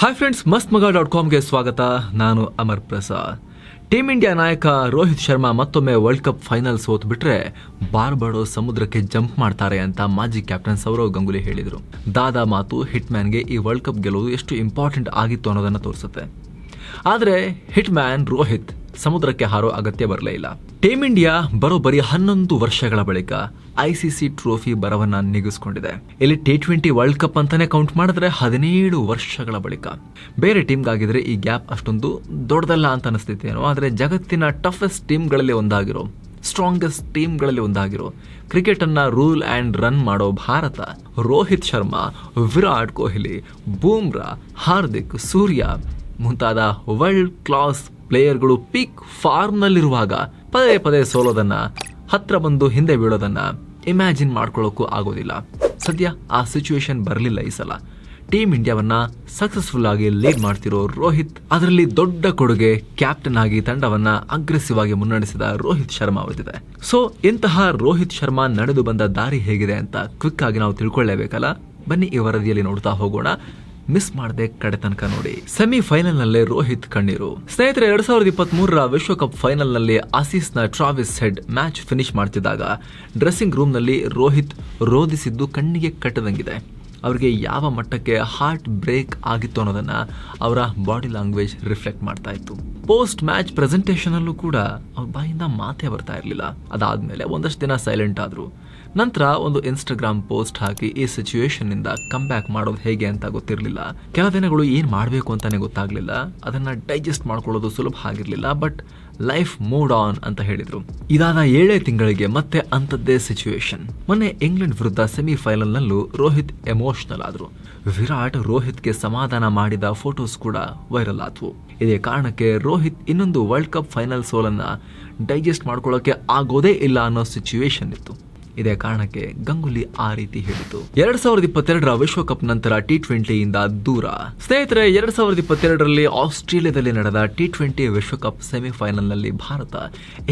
Hi friends ಮಸ್ತ್ ಮಗ dot ಕಾಮ್ಗೆ ಸ್ವಾಗತ. ನಾನು ಅಮರ್ ಪ್ರಸಾದ್. ಟೀಮ್ ಇಂಡಿಯಾ ನಾಯಕ ರೋಹಿತ್ ಶರ್ಮಾ ಮತ್ತೊಮ್ಮೆ ವರ್ಲ್ಡ್ ಕಪ್ ಫೈನಲ್ ಸೋತ್ ಬಿಟ್ರೆ ಬಾರ್ಬಡೋ ಸಮುದ್ರಕ್ಕೆ ಜಂಪ್ ಮಾಡ್ತಾರೆ ಅಂತ ಮಾಜಿ ಕ್ಯಾಪ್ಟನ್ ಸೌರವ್ ಗಂಗೂಲಿ ಹೇಳಿದರು. ದಾದಾ ಮಾತು ಹಿಟ್ ಮ್ಯಾನ್ಗೆ ಈ ವರ್ಲ್ಡ್ ಕಪ್ ಗೆಲ್ಲುವುದು ಎಷ್ಟು ಇಂಪಾರ್ಟೆಂಟ್ ಆಗಿತ್ತು ಅನ್ನೋದನ್ನು ತೋರಿಸುತ್ತೆ. ಆದರೆ ಹಿಟ್ ಮ್ಯಾನ್ ರೋಹಿತ್ ಸಮುದ್ರಕ್ಕೆ ಹಾರೋ ಅಗತ್ಯ ಬರಲೇ ಇಲ್ಲ. ಟೀಮ್ ಇಂಡಿಯಾ ಬರೋಬ್ಬರಿ ಹನ್ನೊಂದು ವರ್ಷಗಳ ಬಳಿಕ ಐಸಿಸಿ ಟ್ರೋಫಿ ಬರವನ್ನ ನಿಗಿಸ್ಕೊಂಡಿದೆ. ಇಲ್ಲಿ ಟಿ ಟ್ವೆಂಟಿ ವರ್ಲ್ಡ್ ಕಪ್ ಅಂತಾನೆ ಕೌಂಟ್ ಮಾಡಿದ್ರೆ ಹದಿನೇಳು ವರ್ಷಗಳ ಬಳಿಕ. ಬೇರೆ ಟೀಮ್ಗಾಗಿದ್ರೆ ಈ ಗ್ಯಾಪ್ ಅಷ್ಟೊಂದು ದೊಡ್ಡದಲ್ಲ ಅಂತ ಅನಿಸ್ತಿತ್ತೇನೋ, ಆದರೆ ಜಗತ್ತಿನ ಟಫೆಸ್ಟ್ ಟೀಮ್ಗಳಲ್ಲಿ ಒಂದಾಗಿರೋ ಸ್ಟ್ರಾಂಗೆಸ್ಟ್ ಟೀಮ್ಗಳಲ್ಲಿ ಒಂದಾಗಿರೋ ಕ್ರಿಕೆಟ್ ಅನ್ನ ರೂಲ್ ಅಂಡ್ ರನ್ ಮಾಡೋ ಭಾರತ, ರೋಹಿತ್ ಶರ್ಮಾ, ವಿರಾಟ್ ಕೊಹ್ಲಿ, ಬೂಮ್ರಾ, ಹಾರ್ದಿಕ್ ಸೂರ್ಯ ಮುಂತಾದ ವರ್ಲ್ಡ್ ಕ್ಲಾಸ್ ಪ್ಲೇಯರ್ಗಳು ಪೀಕ್ ಫಾರ್ಮ್ನಲ್ಲಿರುವಾಗ ಪದೇ ಪದೇ ಸೋಲೋದನ್ನ, ಹತ್ರ ಬಂದು ಹಿಂದೆ ಬೀಳೋದನ್ನ ಇಮ್ಯಾಜಿನ್ ಮಾಡ್ಕೊಳ್ಳೋಕ್ಕೂ ಆಗೋದಿಲ್ಲ. ಸದ್ಯ ಆ ಸಿಚುವೇಶನ್ ಬರಲಿಲ್ಲ ಈ ಸಲ. ಟೀಮ್ ಇಂಡಿಯಾವನ್ನ ಸಕ್ಸಸ್ಫುಲ್ ಆಗಿ ಲೀಡ್ ಮಾಡ್ತಿರೋ ರೋಹಿತ್, ಅದರಲ್ಲಿ ದೊಡ್ಡ ಕೊಡುಗೆ ಕ್ಯಾಪ್ಟನ್ ಆಗಿ ತಂಡವನ್ನ ಅಗ್ರೆಸಿವ್ ಆಗಿ ಮುನ್ನಡೆಸಿದ ರೋಹಿತ್ ಶರ್ಮಾ ಅವರಿದೆ ಸೊ, ಇಂತಹ ರೋಹಿತ್ ಶರ್ಮಾ ನಡೆದು ಬಂದ ದಾರಿ ಹೇಗಿದೆ ಅಂತ ಕ್ವಿಕ್ ಆಗಿ ನಾವು ತಿಳ್ಕೊಳ್ಳೇಬೇಕಲ್ಲ? ಬನ್ನಿ ಈ ವರದಿಯಲ್ಲಿ ನೋಡ್ತಾ ಹೋಗೋಣ. ಮಿಸ್ ಮಾಡದೆ ಕಡೆ ತನಕ ನೋಡಿ. ಸೆಮಿ ಫೈನಲ್ ನಲ್ಲೇ ರೋಹಿತ್ ಕಣ್ಣೀರು. ಸ್ನೇಹಿತರೆ, ಎರಡ್ ಸಾವಿರದ ಇಪ್ಪತ್ತ್ ಮೂರರ ವಿಶ್ವಕಪ್ ಫೈನಲ್ನಲ್ಲಿ ಆಸೀಸ್ನ ಟ್ರಾವಿಸ್ ಹೆಡ್ ಮ್ಯಾಚ್ ಫಿನಿಶ್ ಮಾಡ್ತಿದ್ದಾಗ ಡ್ರೆಸ್ಸಿಂಗ್ ರೂಮ್ನಲ್ಲಿ ರೋಹಿತ್ ರೋಧಿಸಿದ್ದು ಕಣ್ಣಿಗೆ ಕಟ್ಟದಂಗಿದೆ. ಅವರಿಗೆ ಯಾವ ಮಟ್ಟಕ್ಕೆ ಹಾರ್ಟ್ ಬ್ರೇಕ್ ಆಗಿತ್ತು ಅನ್ನೋದನ್ನ ಅವರ ಬಾಡಿ ಲ್ಯಾಂಗ್ವೇಜ್ ರಿಫ್ಲೆಕ್ಟ್ ಮಾಡ್ತಾ ಇತ್ತು. ಪೋಸ್ಟ್ ಮ್ಯಾಚ್ ಪ್ರೆಸೆಂಟೇಷನ್ ಅಲ್ಲೂ ಕೂಡ ಅವ್ರ ಬಾಯಿಂದ ಮಾತೇ ಬರ್ತಾ ಇರಲಿಲ್ಲ. ಅದಾದ್ಮೇಲೆ ಒಂದಷ್ಟು ದಿನ ಸೈಲೆಂಟ್ ಆದ್ರು. ನಂತರ ಒಂದು ಇನ್ಸ್ಟಾಗ್ರಾಮ್ ಪೋಸ್ಟ್ ಹಾಕಿ ಈ ಸಿಚುವೇಶನ್ ಇಂದ ಕಮ್ ಬ್ಯಾಕ್ ಮಾಡೋದು ಹೇಗೆ ಅಂತ ಗೊತ್ತಿರಲಿಲ್ಲ. ಕೆಲ ದಿನಗಳು ಏನು ಮಾಡಬೇಕು ಅಂತಾನೆ ಗೊತ್ತಾಗ್ಲಿಲ್ಲ. ಅದನ್ನ ಡೈಜೆಸ್ಟ್ ಮಾಡ್ಕೊಳ್ಳೋದು ಸುಲಭ ಆಗಿರಲಿಲ್ಲ ಬಟ್ ಲೈಫ್ ಮೂಡ್ ಆನ್ ಅಂತ ಹೇಳಿದ್ರು. ಇದಾದ ಏಳೇ ತಿಂಗಳಿಗೆ ಮತ್ತೆ ಅಂಥದ್ದೇ ಸಿಚುವೇಶನ್ ಮೊನ್ನೆ ಇಂಗ್ಲೆಂಡ್ ವಿರುದ್ಧ ಸೆಮಿಫೈನಲ್ ನಲ್ಲೂ ರೋಹಿತ್ ಎಮೋಷನಲ್ ಆದ್ರು. ವಿರಾಟ್ ರೋಹಿತ್ಗೆ ಸಮಾಧಾನ ಮಾಡಿದ ಫೋಟೋಸ್ ಕೂಡ ವೈರಲ್ ಆದ್ವು. ಇದೇ ಕಾರಣಕ್ಕೆ ರೋಹಿತ್ ಇನ್ನೊಂದು ವರ್ಲ್ಡ್ ಕಪ್ ಫೈನಲ್ ಸೋಲನ್ನ ಡೈಜೆಸ್ಟ್ ಮಾಡ್ಕೊಳ್ಳೋಕೆ ಆಗೋದೇ ಇಲ್ಲ ಅನ್ನೋ ಸಿಚುವೇಶನ್ ಇತ್ತು. ಇದೇ ಕಾರಣಕ್ಕೆ ಗಂಗುಲಿ ಆ ರೀತಿ ಹೇಳಿತು. ಎರಡ್ ಸಾವಿರದ ಇಪ್ಪತ್ತೆರಡರ ವಿಶ್ವಕಪ್ ನಂತರ ಟಿ ಟ್ವೆಂಟಿಯಿಂದ ದೂರ. ಸ್ನೇಹಿತರೆ, ಎರಡ್ ಸಾವಿರದ ಇಪ್ಪತ್ತೆರಡರಲ್ಲಿ ಆಸ್ಟ್ರೇಲಿಯಾದಲ್ಲಿ ನಡೆದ ಟಿ ಟ್ವೆಂಟಿ ವಿಶ್ವಕಪ್ ಸೆಮಿಫೈನಲ್ನಲ್ಲಿ ಭಾರತ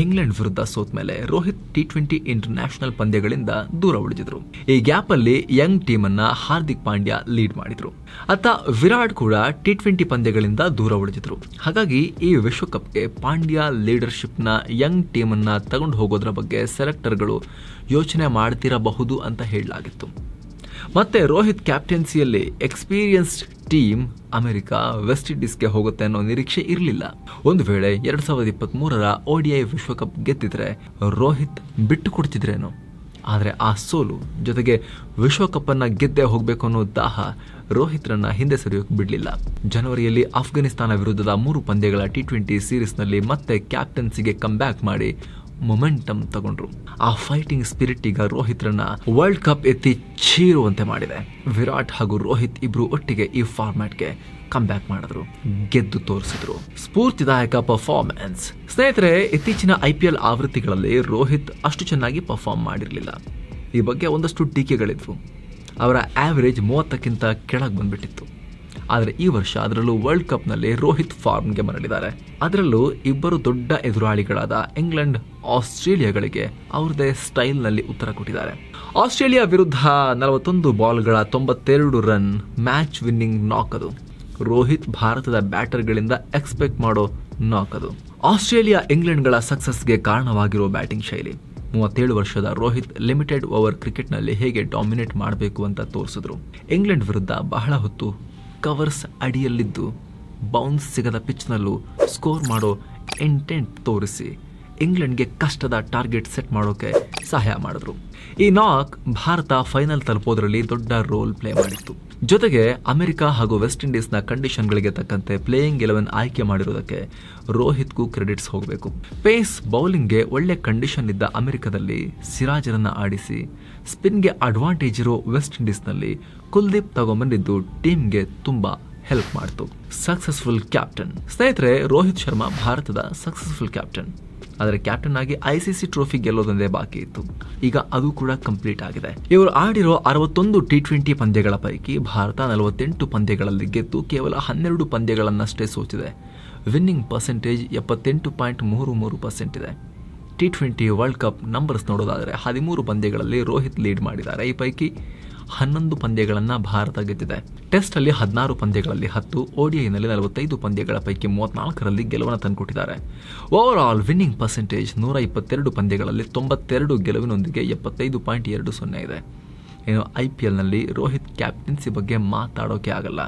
ಇಂಗ್ಲೆಂಡ್ ವಿರುದ್ಧ ಸೋತ್ ಮೇಲೆ ರೋಹಿತ್ ಟಿ ಟ್ವೆಂಟಿ ಇಂಟರ್ನ್ಯಾಷನಲ್ ಪಂದ್ಯಗಳಿಂದ ದೂರ ಉಳಿದಿದ್ರು. ಈ ಗ್ಯಾಪ್ ಅಲ್ಲಿ ಯಂಗ್ ಟೀಮ್ ಅನ್ನ ಹಾರ್ದಿಕ್ ಪಾಂಡ್ಯ ಲೀಡ್ ಮಾಡಿದ್ರು. ಅತ್ತ ವಿರಾಟ್ ಕೂಡ ಟಿ ಟ್ವೆಂಟಿ ಪಂದ್ಯಗಳಿಂದ ದೂರ ಉಳಿದಿದ್ರು ಹಾಗಾಗಿ ಈ ವಿಶ್ವಕಪ್ಗೆ ಪಾಂಡ್ಯ ಲೀಡರ್ಶಿಪ್ನ ಯಂಗ್ ಟೀಮ್ ಅನ್ನ ತಗೊಂಡು ಹೋಗೋದ್ರ ಬಗ್ಗೆ ಸೆಲೆಕ್ಟರ್ಗಳು ಯೋಚನೆ ಮಾಡ್ತಿರಬಹುದು ಅಂತ ಹೇಳಲಾಗಿತ್ತು. ಮತ್ತೆ ರೋಹಿತ್ ಕ್ಯಾಪ್ಟೆನ್ಸಿಯಲ್ಲಿ ಎಕ್ಸ್ಪೀರಿಯನ್ಸ್ಡ್ ಟೀಮ್ ಅಮೆರಿಕ ವೆಸ್ಟ್ ಇಂಡೀಸ್ಗೆ ಹೋಗುತ್ತೆ ಅನ್ನೋ ನಿರೀಕ್ಷೆ ಇರಲಿಲ್ಲ. ಒಂದು ವೇಳೆ ಎರಡ್ ಸಾವಿರದ ಇಪ್ಪತ್ತ್ ಮೂರರ ಓಡಿಐ ವಿಶ್ವಕಪ್ ಗೆದ್ದಿದ್ರೆ ರೋಹಿತ್ ಬಿಟ್ಟು ಕೊಡ್ತಿದ್ರೇನೋ? ಆದರೆ ಆ ಸೋಲು ಜೊತೆಗೆ ವಿಶ್ವಕಪ್ ಅನ್ನ ಗೆದ್ದೇ ಹೋಗಬೇಕು ಅನ್ನೋ ದಾಹ ರೋಹಿತ್ರನ್ನ ಹಿಂದೆ ಸರಿಯೋಕೆ ಬಿಡಲಿಲ್ಲ. ಜನವರಿಯಲ್ಲಿ ಆಫ್ಘಾನಿಸ್ತಾನ ವಿರುದ್ಧದ ಮೂರು ಪಂದ್ಯಗಳ ಟಿ ಟ್ವೆಂಟಿ ಸೀರೀಸ್ನಲ್ಲಿ ಮತ್ತೆ ಕ್ಯಾಪ್ಟನ್ಸಿಗೆ ಕಮ್ಬ್ಯಾಕ್ ಮಾಡಿ ಮೊಮೆಂಟಮ್ ತಗೊಂಡ್ರು. ಆ ಫೈಟಿಂಗ್ ಸ್ಪಿರಿಟ್ ಈಗ ರೋಹಿತ್ರನ್ನ ವರ್ಲ್ಡ್ ಕಪ್ ಎತ್ತಿ ಚೀರುವಂತೆ ಮಾಡಿದೆ. ವಿರಾಟ್ ಹಾಗೂ ರೋಹಿತ್ ಇಬ್ರು ಒಟ್ಟಿಗೆ ಈ ಫಾರ್ಮ್ಯಾಟ್ಗೆ ಕಮ್ ಬ್ಯಾಕ್ ಮಾಡಿದ್ರು. ಗೆದ್ದು ತೋರಿಸಿದ್ರು. ಸ್ಫೂರ್ತಿದಾಯಕ ಪರ್ಫಾರ್ಮೆನ್ಸ್ ಸ್ನೇಹಿತರೆ, ಇತ್ತೀಚಿನ ಐ ಪಿ ಎಲ್ ಆವೃತ್ತಿಗಳಲ್ಲಿ ರೋಹಿತ್ ಅಷ್ಟು ಚೆನ್ನಾಗಿ ಪರ್ಫಾರ್ಮ್ ಮಾಡಿರಲಿಲ್ಲ. ಈ ಬಗ್ಗೆ ಒಂದಷ್ಟು ಟೀಕೆಗಳಿದ್ವು. ಅವರ ಆ್ಯಾವ್ರೇಜ್ ಮೂವತ್ತಕ್ಕಿಂತ ಕೆಳಗೆ ಬಂದ್ಬಿಟ್ಟಿತ್ತು. ಆದರೆ ಈ ವರ್ಷ ಅದರಲ್ಲೂ ವರ್ಲ್ಡ್ ಕಪ್ನಲ್ಲಿ ರೋಹಿತ್ ಫಾರ್ಮ್ಗೆ ಮರಳಿದ್ದಾರೆ. ಅದರಲ್ಲೂ ಇಬ್ಬರು ದೊಡ್ಡ ಎದುರಾಳಿಗಳಾದ ಇಂಗ್ಲೆಂಡ್ ಆಸ್ಟ್ರೇಲಿಯಾಗಳಿಗೆ ಅವ್ರದೇ ಸ್ಟೈಲ್ನಲ್ಲಿ ಉತ್ತರ ಕೊಟ್ಟಿದ್ದಾರೆ. ಆಸ್ಟ್ರೇಲಿಯಾ ವಿರುದ್ಧ ನಲವತ್ತೊಂದು ಬಾಲ್ಗಳ ತೊಂಬತ್ತೆರಡು ರನ್ ಮ್ಯಾಚ್ ವಿನ್ನಿಂಗ್ ನಾಕ್ ಅದು. ರೋಹಿತ್ ಭಾರತದ ಬ್ಯಾಟರ್ಗಳಿಂದ ಎಕ್ಸ್ಪೆಕ್ಟ್ ಮಾಡೋ ನಾಕ್ ಅದು. ಆಸ್ಟ್ರೇಲಿಯಾ ಇಂಗ್ಲೆಂಡ್ಗಳ ಸಕ್ಸಸ್ಗೆ ಕಾರಣವಾಗಿರೋ ಬ್ಯಾಟಿಂಗ್ ಶೈಲಿ. ಮೂವತ್ತೇಳು ವರ್ಷದ ರೋಹಿತ್ ಲಿಮಿಟೆಡ್ ಓವರ್ ಕ್ರಿಕೆಟ್ನಲ್ಲಿ ಹೇಗೆ ಡಾಮಿನೇಟ್ ಮಾಡಬೇಕು ಅಂತ ತೋರಿಸಿದ್ರು. ಇಂಗ್ಲೆಂಡ್ ವಿರುದ್ಧ ಬಹಳ ಹೊತ್ತು ಕವರ್ಸ್ ಅಡಿಯಲ್ಲಿದ್ದು, ಬೌನ್ಸ್ ಸಿಗದ ಪಿಚ್ನಲ್ಲೂ ಸ್ಕೋರ್ ಮಾಡೋ ಇಂಟೆಂಟ್ ತೋರಿಸಿ ಇಂಗ್ಲೆಂಡ್ಗೆ ಕಷ್ಟದ ಟಾರ್ಗೆಟ್ ಸೆಟ್ ಮಾಡೋಕೆ ಸಹಾಯ ಮಾಡಿದ್ರು. ಈ ನಾಕ್ ಭಾರತ ಫೈನಲ್ ತಲುಪೋದ್ರಲ್ಲಿ ದೊಡ್ಡ ರೋಲ್ ಪ್ಲೇ ಮಾಡಿತ್ತು. ಜೊತೆಗೆ ಅಮೆರಿಕ ಹಾಗೂ ವೆಸ್ಟ್ ಇಂಡೀಸ್ನ ಕಂಡೀಷನ್ಗಳಿಗೆ ತಕ್ಕಂತೆ ಪ್ಲೇಯಿಂಗ್ ಎಲೆವೆನ್ ಆಯ್ಕೆ ಮಾಡಿರೋದಕ್ಕೆ ರೋಹಿತ್ಗೂ ಕ್ರೆಡಿಟ್ಸ್ ಹೋಗಬೇಕು. ಪೇಸ್ ಬೌಲಿಂಗ್ಗೆ ಒಳ್ಳೆ ಕಂಡೀಷನ್ ಇದ್ದ ಅಮೆರಿಕದಲ್ಲಿ ಸಿರಾಜರನ್ನ ಆಡಿಸಿ ಸ್ಪಿನ್ಗೆ ಅಡ್ವಾಂಟೇಜ್ ಇರೋ ವೆಸ್ಟ್ ಇಂಡೀಸ್ನಲ್ಲಿ ಕುಲ್ದೀಪ್ ತಗೊಂಬಂದಿದ್ದು ಟೀಮ್ಗೆ ತುಂಬಾ ಹೆಲ್ಪ್ ಮಾಡ್ತು. Successful captain. ಸ್ನೇಹಿತರೆ, ರೋಹಿತ್ ಶರ್ಮಾ ಭಾರತದ ಸಕ್ಸಸ್ಫುಲ್ ಕ್ಯಾಪ್ಟನ್. ಆದರೆ ಕ್ಯಾಪ್ಟನ್ ಆಗಿ ಐಸಿಸಿ ಟ್ರೋಫಿ ಗೆಲ್ಲೋದೊಂದೇ ಬಾಕಿ ಇತ್ತು. ಈಗ ಅದು ಕೂಡ ಕಂಪ್ಲೀಟ್ ಆಗಿದೆ. ಇವರು ಆಡಿರೋ ಅರವತ್ತೊಂದು ಟಿ ಟ್ವೆಂಟಿ ಪಂದ್ಯಗಳ ಪೈಕಿ ಭಾರತ ನಲವತ್ತೆಂಟು ಪಂದ್ಯಗಳಲ್ಲಿ ಗೆದ್ದು ಕೇವಲ ಹನ್ನೆರಡು ಪಂದ್ಯಗಳನ್ನಷ್ಟೇ ಸೋತಿದೆ ವಿನ್ನಿಂಗ್ ಪರ್ಸೆಂಟೇಜ್ ಎಪ್ಪತ್ತೆಂಟು ಪಾಯಿಂಟ್ ಮೂರು ಮೂರು ಪರ್ಸೆಂಟ್ ಇದೆ. T twenty world cup numbers ನೋಡೋದಾದರೆ ಹದಿಮೂರು ಪಂದ್ಯಗಳಲ್ಲಿ ರೋಹಿತ್ ಲೀಡ್ ಮಾಡಿದ್ದಾರೆ. ಈ ಪೈಕಿ ಹನ್ನೊಂದು ಪಂದ್ಯಗಳನ್ನು ಭಾರತ ಗೆದ್ದಿದೆ. ಟೆಸ್ಟ್ ಅಲ್ಲಿ ಹದಿನಾರು ಪಂದ್ಯಗಳಲ್ಲಿ ಹತ್ತು ಓಡಿಐನಲ್ಲಿ ನಲವತ್ತೈದು ಪಂದ್ಯಗಳ ಪೈಕಿ ಮೂವತ್ನಾಲ್ಕರಲ್ಲಿ ಗೆಲುವನ್ನು ತಂದುಕೊಟ್ಟಿದ್ದಾರೆ. ಓವರ್ ಆಲ್ ವಿನ್ನಿಂಗ್ ಪರ್ಸೆಂಟೇಜ್ ನೂರ ಇಪ್ಪತ್ತೆರಡು ಪಂದ್ಯಗಳಲ್ಲಿ ತೊಂಬತ್ತೆರಡು, ಗೆಲುವಿನೊಂದಿಗೆ ಎಪ್ಪತ್ತೈದು ಪಾಯಿಂಟ್ ಎರಡು ಸೊನ್ನೆ ಇದೆ. ಇನ್ನು ಐ ಪಿ ಎಲ್ನಲ್ಲಿ ರೋಹಿತ್ ಕ್ಯಾಪ್ಟನ್ಸಿ ಬಗ್ಗೆ ಮಾತಾಡೋಕೆ ಆಗಲ್ಲ.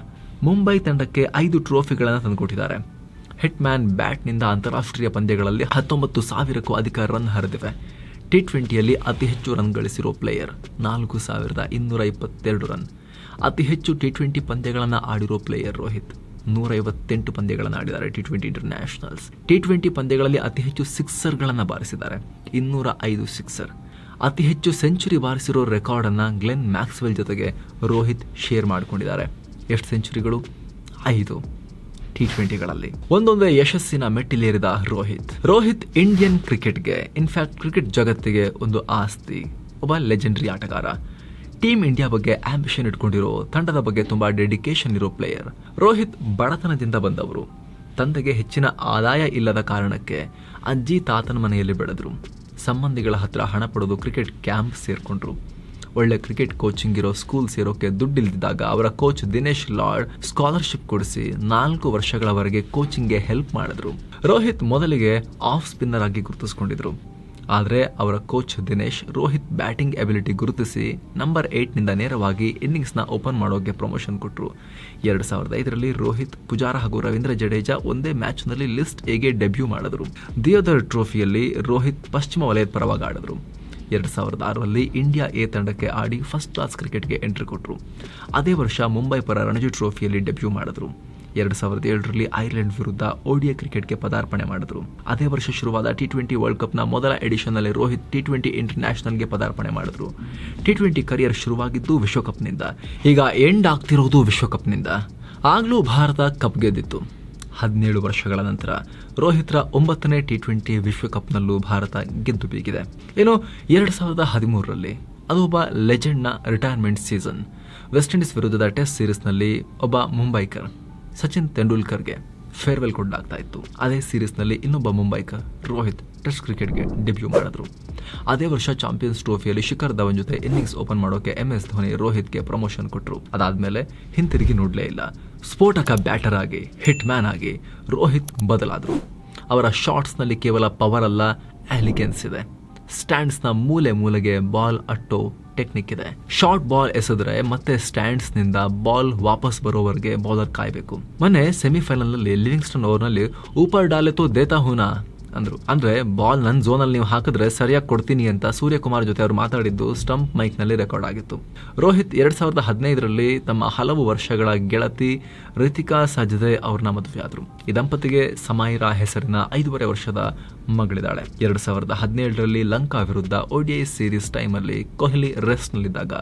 ಮುಂಬೈ ತಂಡಕ್ಕೆ ಐದು ಟ್ರೋಫಿಗಳನ್ನು ತಂದುಕೊಟ್ಟಿದ್ದಾರೆ. ಹಿಟ್ಮ್ಯಾನ್ ಬ್ಯಾಟ್ನಿಂದ ಅಂತಾರಾಷ್ಟ್ರೀಯ ಪಂದ್ಯಗಳಲ್ಲಿ ಹತ್ತೊಂಬತ್ತು ಸಾವಿರಕ್ಕೂ ಅಧಿಕ ರನ್ ಹರಿದಿವೆ. ಟಿ ಟ್ವೆಂಟಿಯಲ್ಲಿ ಅತಿ ಹೆಚ್ಚು ರನ್ ಗಳಿಸಿರೋ ಪ್ಲೇಯರ್ ನಾಲ್ಕು ಸಾವಿರದ ಇನ್ನೂರ ಇಪ್ಪತ್ತೆರಡು ರನ್ ಅತಿ ಹೆಚ್ಚು ಟಿ ಟ್ವೆಂಟಿ ಪಂದ್ಯಗಳನ್ನು ಆಡಿರೋ ಪ್ಲೇಯರ್ ರೋಹಿತ್. ನೂರ ಐವತ್ತೆಂಟು ಪಂದ್ಯಗಳನ್ನು ಆಡಿದ್ದಾರೆ T twenty internationals T twenty ಪಂದ್ಯಗಳಲ್ಲಿ ಅತಿ ಹೆಚ್ಚು ಸಿಕ್ಸರ್ಗಳನ್ನು ಬಾರಿಸಿದ್ದಾರೆ. ಇನ್ನೂರ ಐದು ಸಿಕ್ಸರ್ ಅತಿ ಹೆಚ್ಚು ಸೆಂಚುರಿ ಬಾರಿಸಿರೋ ರೆಕಾರ್ಡನ್ನು ಗ್ಲೆನ್ ಮ್ಯಾಕ್ಸ್ವೆಲ್ ಜೊತೆಗೆ ರೋಹಿತ್ ಶೇರ್ ಮಾಡಿಕೊಂಡಿದ್ದಾರೆ. ಎಷ್ಟು ಸೆಂಚುರಿಗಳು ಐದು. ಟಿ ಟ್ವೆಂಟಿಗಳಲ್ಲಿ ಒಂದೊಂದೇ ಯಶಸ್ಸಿನ ಮೆಟ್ಟಿಲೇರಿದ ರೋಹಿತ್. ರೋಹಿತ್ ಇಂಡಿಯನ್ ಕ್ರಿಕೆಟ್ಗೆ ಇನ್ಫ್ಯಾಕ್ಟ್ ಕ್ರಿಕೆಟ್ ಜಗತ್ತಿಗೆ ಒಂದು ಆಸ್ತಿ. ಒಬ್ಬ ಲೆಜೆಂಡರಿ ಆಟಗಾರ. ಟೀಮ್ ಇಂಡಿಯಾ ಬಗ್ಗೆ ಆಂಬಿಷನ್ ಇಟ್ಕೊಂಡಿರೋ, ತಂಡದ ಬಗ್ಗೆ ತುಂಬಾ ಡೆಡಿಕೇಶನ್ ಇರೋ ಪ್ಲೇಯರ್ ರೋಹಿತ್ ಬಡತನದಿಂದ ಬಂದವರು. ತಂದೆಗೆ ಹೆಚ್ಚಿನ ಆದಾಯ ಇಲ್ಲದ ಕಾರಣಕ್ಕೆ ಅಜ್ಜಿ ತಾತನ ಮನೆಯಲ್ಲಿ ಬೆಳೆದ್ರು. ಸಂಬಂಧಿಗಳ ಹತ್ರ ಹಣ ಪಡೆದು ಕ್ರಿಕೆಟ್ ಕ್ಯಾಂಪ್ ಸೇರ್ಕೊಂಡ್ರು. ಒಳ್ಳೆ ಕ್ರಿಕೆಟ್ ಕೋಚಿಂಗ್ ಇರೋ ಸ್ಕೂಲ್ ಸೇರೋಕೆ ದುಡ್ಡಿಲ್ದಿದ್ದಾಗ ಅವರ ಕೋಚ್ ದಿನೇಶ್ ಲಾರ್ಡ್ ಸ್ಕಾಲರ್ಶಿಪ್ ಕೊಡಿಸಿ ನಾಲ್ಕು ವರ್ಷಗಳವರೆಗೆ ಕೋಚಿಂಗ್ಗೆ ಹೆಲ್ಪ್ ಮಾಡಿದ್ರು. ರೋಹಿತ್ ಮೊದಲಿಗೆ ಆಫ್ ಸ್ಪಿನ್ನರ್ ಆಗಿ ಗುರುತಿಸಿಕೊಂಡಿದ್ರು. ಆದರೆ ಅವರ coach Dinesh Rohit batting ability ಗುರುತಿಸಿ ನಂಬರ್ ಏಟ್ನಿಂದ ನೇರವಾಗಿ ಇನ್ನಿಂಗ್ಸ್ನ ಓಪನ್ ಮಾಡೋಕ್ಕೆ ಪ್ರಮೋಷನ್ ಕೊಟ್ಟರು ಎರಡು ಸಾವಿರದ ಐದರಲ್ಲಿ ರೋಹಿತ್, ಪುಜಾರ ಹಾಗೂ ರವೀಂದ್ರ ಜಡೇಜಾ ಒಂದೇ ಮ್ಯಾಚ್ನಲ್ಲಿ ಲಿಸ್ಟ್ ಎಗೆ ಡೆಬ್ಯೂ ಮಾಡಿದ್ರು. ದಿಯೋದರ್ ಟ್ರೋಫಿಯಲ್ಲಿ ರೋಹಿತ್ ಪಶ್ಚಿಮ ವಲಯದ ಪರವಾಗಿ ಆಡಿದ್ರು. ಎರಡು ಸಾವಿರದ ಆರರಲ್ಲಿ ಇಂಡಿಯಾ ಎ ತಂಡಕ್ಕೆ ಆಡಿ ಫಸ್ಟ್ ಕ್ಲಾಸ್ ಕ್ರಿಕೆಟ್ಗೆ ಎಂಟ್ರಿ ಕೊಟ್ಟರು ಅದೇ ವರ್ಷ ಮುಂಬೈ ಪರ ರಣಜಿ ಟ್ರೋಫಿಯಲ್ಲಿ ಡೆಬ್ಯೂ ಮಾಡಿದ್ರು. ಎರಡು ಸಾವಿರದ ಏಳರಲ್ಲಿ ಐರ್ಲೆಂಡ್ ವಿರುದ್ಧ ಓಡಿಯಾ ಕ್ರಿಕೆಟ್ಗೆ ಪದಾರ್ಪಣೆ ಮಾಡಿದ್ರು. ಅದೇ ವರ್ಷ ಶುರುವಾದ ಟಿ ಟ್ವೆಂಟಿ ವರ್ಲ್ಡ್ ಕಪ್ನ ಮೊದಲ ಎಡಿಷನ್ನಲ್ಲಿ ರೋಹಿತ್ ಟಿ ಟ್ವೆಂಟಿ ಇಂಟರ್ನ್ಯಾಷನಲ್ಗೆ ಪದಾರ್ಪಣೆ ಮಾಡಿದ್ರು. ಟಿ ಟ್ವೆಂಟಿ ಕರಿಯರ್ ಶುರುವಾಗಿದ್ದು ವಿಶ್ವಕಪ್ನಿಂದ. ಈಗ ಎಂಡ್ ಆಗ್ತಿರೋದು ವಿಶ್ವಕಪ್ನಿಂದ. ಆಗಲೂ ಭಾರತ ಕಪ್ ಗೆದ್ದಿತ್ತು. ಹದಿನೇಳು ವರ್ಷಗಳ ನಂತರ ರೋಹಿತ್ರ ಒಂಬತ್ತನೇ ಟಿ ಟ್ವೆಂಟಿ ವಿಶ್ವಕಪ್ನಲ್ಲೂ ಭಾರತ ಗೆದ್ದು ಬೀಗಿದೆ. ಏನು ಎರಡು ಸಾವಿರದ ಹದಿಮೂರರಲ್ಲಿ ಅದು ಒಬ್ಬ ಲೆಜೆಂಡ್ನ ರಿಟೈರ್ಮೆಂಟ್ ಸೀಸನ್. ವೆಸ್ಟ್ ಇಂಡೀಸ್ ವಿರುದ್ಧದ ಟೆಸ್ಟ್ ಸೀರೀಸ್ನಲ್ಲಿ ಒಬ್ಬ ಮುಂಬೈಕರ್ ಸಚಿನ್ ತೆಂಡೂಲ್ಕರ್ಗೆ ಫೇರ್ವೆಲ್ ಕೊಡಲಾಗ್ತಾ ಇತ್ತು. ಅದೇ ಸೀರೀಸ್ನಲ್ಲಿ ಇನ್ನೊಬ್ಬ ಮುಂಬೈಕ ರೋಹಿತ್ ಟೆಸ್ಟ್ ಕ್ರಿಕೆಟ್ಗೆ ಡೆಬ್ಯೂ ಮಾಡಿದ್ರು. ಅದೇ ವರ್ಷ ಚಾಂಪಿಯನ್ಸ್ ಟ್ರೋಫಿಯಲ್ಲಿ ಶಿಖರ್ ಧವನ್ ಜೊತೆ ಇನ್ನಿಂಗ್ಸ್ ಓಪನ್ ಮಾಡೋಕೆ ಎಂ ಎಸ್ ಧೋನಿ ರೋಹಿತ್ಗೆ ಪ್ರಮೋಷನ್ ಕೊಟ್ಟರು ಅದಾದಮೇಲೆ ಹಿಂತಿರುಗಿ ನೋಡಲೇ ಇಲ್ಲ. ಸ್ಫೋಟಕ ಬ್ಯಾಟರ್ ಆಗಿ, ಹಿಟ್ ಮ್ಯಾನ್ ಆಗಿ ರೋಹಿತ್ ಬದಲಾದರು. ಅವರ ಶಾಟ್ಸ್ನಲ್ಲಿ ಕೇವಲ ಪವರ್ ಅಲ್ಲ, ಎಲಿಗೆನ್ಸ್ ಇದೆ. ಸ್ಟ್ಯಾಂಡ್ಸ್ನ ಮೂಲೆ ಮೂಲೆಗೆ ಬಾಲ್ ಅಟ್ಟೋ ಟೆಕ್ನಿಕ್ ಇದೆ. ಶಾರ್ಟ್ ಬಾಲ್ ಎಸೆದ್ರೆ ಮತ್ತೆ ಸ್ಟ್ಯಾಂಡ್ಸ್ನಿಂದ ಬಾಲ್ ವಾಪಸ್ ಬರೋವರೆಗೆ ಬೌಲರ್ ಕಾಯಬೇಕು. ಮೊನ್ನೆ ಸೆಮಿಫೈನಲ್ನಲ್ಲಿ ಲಿವಿಂಗ್ಸ್ಟನ್ ಓವರ್ನಲ್ಲಿ ಊಪರ್ ಡಾಲೆ ತೋ ದೇತಾ ಹೂನಾ? ಅಂದ್ರು. ಅಂದ್ರೆ ಬಾಲ್ ನನ್ನ ಝೋನಲ್ಲಿ ನೀವು ಹಾಕಿದ್ರೆ ಸರಿಯಾಗಿ ಕೊಡ್ತೀನಿ ಅಂತ ಸೂರ್ಯಕುಮಾರ್ ಜೊತೆ ಅವರು ಮಾತಾಡಿದ್ದು ಸ್ಟಂಪ್ ಮೈಕ್ನಲ್ಲಿ ರೆಕಾರ್ಡ್ ಆಗಿತ್ತು. ರೋಹಿತ್ ಎರಡು ಸಾವಿರದ ಹದಿನೈದರಲ್ಲಿ ತಮ್ಮ ಹಲವು ವರ್ಷಗಳ ಗೆಳತಿ ರಿತಿಕಾ ಸಜ್ಜದೆ ಅವ್ರನ್ನ ಮದುವೆಯಾದರು ಈ ದಂಪತಿಗೆ ಸಮಾಯಿರಾ ಹೆಸರಿನ ಐದೂವರೆ ವರ್ಷದ ಮಗಳಿದ್ದಾಳೆ. ಎರಡು ಸಾವಿರದ ಹದಿನೇಳರಲ್ಲಿ ಲಂಕಾ ವಿರುದ್ಧ ಒಡಿಐ ಸೀರೀಸ್ ಟೈಮಲ್ಲಿ ಕೊಹ್ಲಿ ರೆಸ್ಟ್ ನಲ್ಲಿದ್ದಾಗ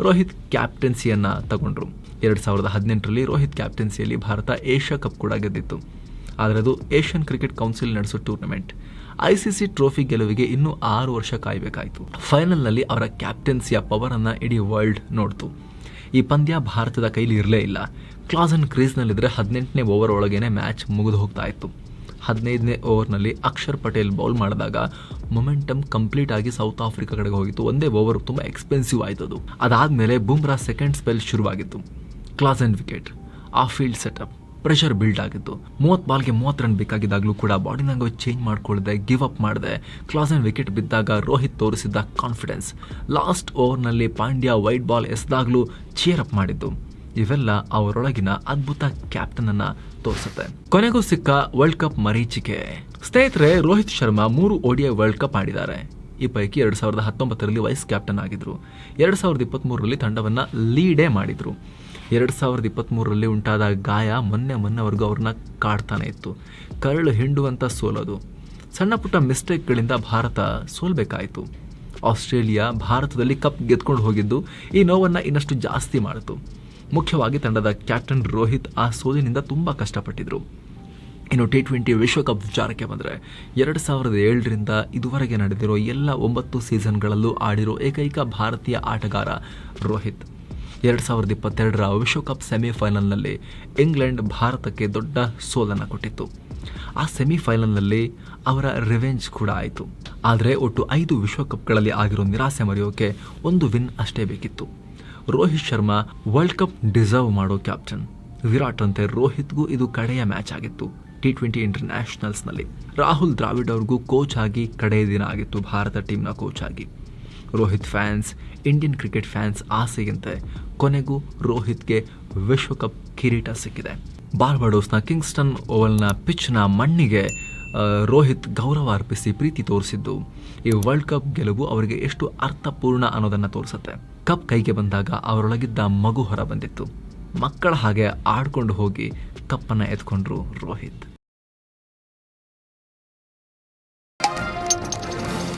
ರೋಹಿತ್ ಕ್ಯಾಪ್ಟೆನ್ಸಿಯನ್ನು ತಗೊಂಡ್ರು. ಎರಡು ಸಾವಿರದ ಹದಿನೆಂಟರಲ್ಲಿ ರೋಹಿತ್ ಕ್ಯಾಪ್ಟೆನ್ಸಿಯಲ್ಲಿ ಭಾರತ ಏಷ್ಯಾ ಕಪ್ ಕೂಡ ಗೆದ್ದಿತ್ತು. ಆದರೆ ಅದು ಏಷ್ಯನ್ ಕ್ರಿಕೆಟ್ ಕೌನ್ಸಿಲ್ ನಡೆಸೋ ಟೂರ್ನಮೆಂಟ್. ಐಸಿಸಿ ಟ್ರೋಫಿ ಗೆಲುವಿಗೆ ಇನ್ನೂ ಆರು ವರ್ಷ ಕಾಯಬೇಕಾಯಿತು. ಫೈನಲ್ನಲ್ಲಿ ಅವರ ಕ್ಯಾಪ್ಟನ್ಸಿಯ ಪವರ್ ಅನ್ನ ಇಡೀ ವರ್ಲ್ಡ್ ನೋಡ್ತು. ಈ ಪಂದ್ಯ ಭಾರತದ ಕೈಲಿ ಇರಲೇ ಇಲ್ಲ. ಕ್ಲಾಸ್ ಕ್ಲಾಸನ್ ಕ್ರೀಸ್ನಲ್ಲಿದ್ದರೆ ಹದಿನೆಂಟನೇ ಓವರ್ ಒಳಗೇನೆ ಮ್ಯಾಚ್ ಮುಗಿದು ಹೋಗ್ತಾ ಇತ್ತು. ಹದಿನೈದನೇ ಓವರ್ನಲ್ಲಿ ಅಕ್ಷರ್ ಪಟೇಲ್ ಬೌಲ್ ಮಾಡಿದಾಗ ಮೊಮೆಂಟಮ್ ಕಂಪ್ಲೀಟ್ ಆಗಿ ಸೌತ್ ಆಫ್ರಿಕಾ ಕಡೆಗೆ ಹೋಗಿತ್ತು. ಒಂದೇ ಓವರ್ ತುಂಬ ಎಕ್ಸ್ಪೆನ್ಸಿವ್ ಆಯಿತು ಅದು ಅದಾದಮೇಲೆ Bumrah second spell ಶುರುವಾಗಿತ್ತು. Class Klaasen wicket. ಆ ಫೀಲ್ಡ್ ಸೆಟಪ್ ಪ್ರೆಷರ್ ಬಿಲ್ಡ್ ಆಗಿತ್ತು. ಮೂವತ್ತು ಬಾಲ್ಗೆ ಮೂವತ್ತು ರನ್ ಬೇಕಾಗಿದ್ದಾಗಲೂ ಕೂಡ ಬಾಡಿ ಲ್ಯಾಂಗ್ವೇಜ್ ಚೇಂಜ್ ಮಾಡ್ಕೊಳ್ಳದೆ ಗಿವ್ ಅಪ್ ಮಾಡಿದೆ. ಅಂಡ್ ವಿಕೆಟ್ ಬಿದ್ದಾಗ ರೋಹಿತ್ ತೋರಿಸಿದ್ದ ಕಾನ್ಫಿಡೆನ್ಸ್ ಲಾಸ್ಟ್ ಓವರ್ನಲ್ಲಿ ಪಾಂಡ್ಯ ವೈಟ್ ಬಾಲ್ ಎಸೆದಾಗಲೂ ಚೇರ್ ಅಪ್ ಮಾಡಿದ್ದು. ಇವೆಲ್ಲ ಅವರೊಳಗಿನ ಅದ್ಭುತ ಕ್ಯಾಪ್ಟನ್ ಅನ್ನ ತೋರಿಸುತ್ತೆ. ಕೊನೆಗೂ ಸಿಕ್ಕ ವರ್ಲ್ಡ್ ಕಪ್ ಮರೀಚಿಕೆ. ಸ್ನೇಹಿತರೆ, ರೋಹಿತ್ ಶರ್ಮಾ ಮೂರು ಓಡಿಯ ವರ್ಲ್ಡ್ ಕಪ್ ಆಡಿದ್ದಾರೆ. ಈ ಪೈಕಿ ಎರಡ್ ಸಾವಿರದ ಹತ್ತೊಂಬತ್ತರಲ್ಲಿ ವೈಸ್ ಕ್ಯಾಪ್ಟನ್ ಆಗಿದ್ರು. ಎರಡ್ ಸಾವಿರದ ಇಪ್ಪತ್ತ್ಮೂರರಲ್ಲಿ ತಂಡವನ್ನ ಲೀಡೇ ಮಾಡಿದ್ರು. ಎರಡು ಸಾವಿರದ ಇಪ್ಪತ್ತ್ಮೂರರಲ್ಲಿ ಉಂಟಾದ ಗಾಯ ಮೊನ್ನೆ ಮೊನ್ನೆವರೆಗೂ ಅವ್ರನ್ನ ಕಾಡ್ತಾನೆ ಇತ್ತು. ಕರಳು ಹಿಂಡುವಂಥ ಸೋಲೋದು. ಸಣ್ಣ ಪುಟ್ಟ ಮಿಸ್ಟೇಕ್ಗಳಿಂದ ಭಾರತ ಸೋಲ್ಬೇಕಾಯಿತು. ಆಸ್ಟ್ರೇಲಿಯಾ ಭಾರತದಲ್ಲಿ ಕಪ್ ಗೆದ್ಕೊಂಡು ಹೋಗಿದ್ದು ಈ ನೋವನ್ನು ಇನ್ನಷ್ಟು ಜಾಸ್ತಿ ಮಾಡಿತು. ಮುಖ್ಯವಾಗಿ ತಂಡದ ಕ್ಯಾಪ್ಟನ್ ರೋಹಿತ್ ಆ ಸೋಲಿನಿಂದ ತುಂಬ ಕಷ್ಟಪಟ್ಟಿದ್ರು. ಇನ್ನು ಟಿ ಟ್ವೆಂಟಿ ವಿಶ್ವಕಪ್ ವಿಚಾರಕ್ಕೆ ಬಂದರೆ ಎರಡು ಸಾವಿರದ ಏಳರಿಂದ ಇದುವರೆಗೆ ನಡೆದಿರೋ ಎಲ್ಲ ಒಂಬತ್ತು ಸೀಸನ್ಗಳಲ್ಲೂ ಆಡಿರೋ ಏಕೈಕ ಭಾರತೀಯ ಆಟಗಾರ ರೋಹಿತ್. ಎರಡು ಸಾವಿರದ ಇಪ್ಪತ್ತೆರಡರ ವಿಶ್ವಕಪ್ ಸೆಮಿಫೈನಲ್ನಲ್ಲಿ ಇಂಗ್ಲೆಂಡ್ ಭಾರತಕ್ಕೆ ದೊಡ್ಡ ಸೋಲನ್ನು ಕೊಟ್ಟಿತ್ತು. ಆ ಸೆಮಿಫೈನಲ್ನಲ್ಲಿ ಅವರ ರಿವೆಂಜ್ ಕೂಡ ಆಯಿತು. ಆದರೆ ಒಟ್ಟು ಐದು ವಿಶ್ವಕಪ್ಗಳಲ್ಲಿ ಆಗಿರೋ ನಿರಾಸೆ ಮರೆಯೋಕೆ ಒಂದು ವಿನ್ ಅಷ್ಟೇ ಬೇಕಿತ್ತು. Rohit Sharma world cup deserve ಮಾಡೋ ಕ್ಯಾಪ್ಟನ್. ವಿರಾಟ್ ಅಂತೆ ರೋಹಿತ್ಗೂ ಇದು ಕಡೆಯ ಮ್ಯಾಚ್ ಆಗಿತ್ತು. ಟಿ ಟ್ವೆಂಟಿ ಇಂಟರ್ನ್ಯಾಷನಲ್ಸ್ನಲ್ಲಿ. ರಾಹುಲ್ ದ್ರಾವಿಡ್ ಅವ್ರಿಗೂ ಕೋಚ್ ಆಗಿ ಕಡೆಯ ದಿನ ಆಗಿತ್ತು ಭಾರತ ಟೀಮ್ನ ಕೋಚ್ ಆಗಿ. Rohit fans Indian cricket fans ಆಸೆಯಂತೆ ಕೊನೆಗೂ ರೋಹಿತ್ಗೆ ವಿಶ್ವಕಪ್ ಕಿರೀಟ ಸಿಕ್ಕಿದೆ. ಬಾರ್ಬಡೋಸ್ನ ಕಿಂಗ್ಸ್ಟನ್ ಓವಲ್ನ ಪಿಚ್ನ ಮಣ್ಣಿಗೆ ರೋಹಿತ್ ಗೌರವ ಅರ್ಪಿಸಿ ಪ್ರೀತಿ ತೋರಿಸಿದ್ದು. ಈ ವರ್ಲ್ಡ್ ಕಪ್ ಗೆಲುವು ಅವರಿಗೆ ಎಷ್ಟು ಅರ್ಥಪೂರ್ಣ ಅನ್ನೋದನ್ನು ತೋರಿಸುತ್ತೆ. ಕಪ್ ಕೈಗೆ ಬಂದಾಗ ಅವರೊಳಗಿದ್ದ ಮಗು ಹೊರ ಬಂದಿತ್ತು. ಮಕ್ಕಳ ಹಾಗೆ ಆಡ್ಕೊಂಡು ಹೋಗಿ ಕಪ್ಪನ್ನು ಎತ್ಕೊಂಡ್ರು ರೋಹಿತ್.